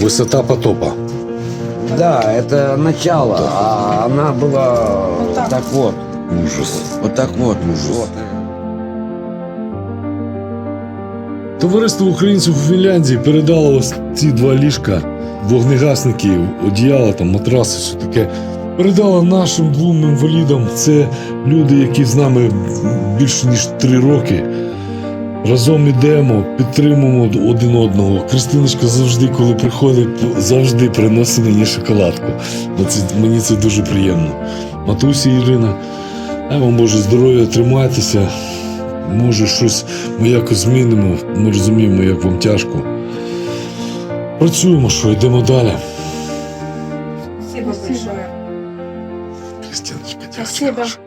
Висота потопа. Да, это начало, а она была Вот так. так вот. Ужас. Вот так вот. Вот. Товариство українців у Фінляндії передало ось ці два ліжка, вогнегасники, одіяла, там, матраси, все таке. Передало нашим двом інвалідам. Це люди, які з нами більше ніж три роки. Разом ідемо, підтримуємо один одного. Кристиночка завжди, коли приходить, завжди приносить мені шоколадку. Бо це, мені це дуже приємно. Матусі Ірина, дай вам Боже здоров'я, тримайтеся. Може, щось ми якось змінимо. Ми розуміємо, як вам тяжко. Працюємо, що йдемо далі. Спасибо. Кристиночка, дякую. Спасибо.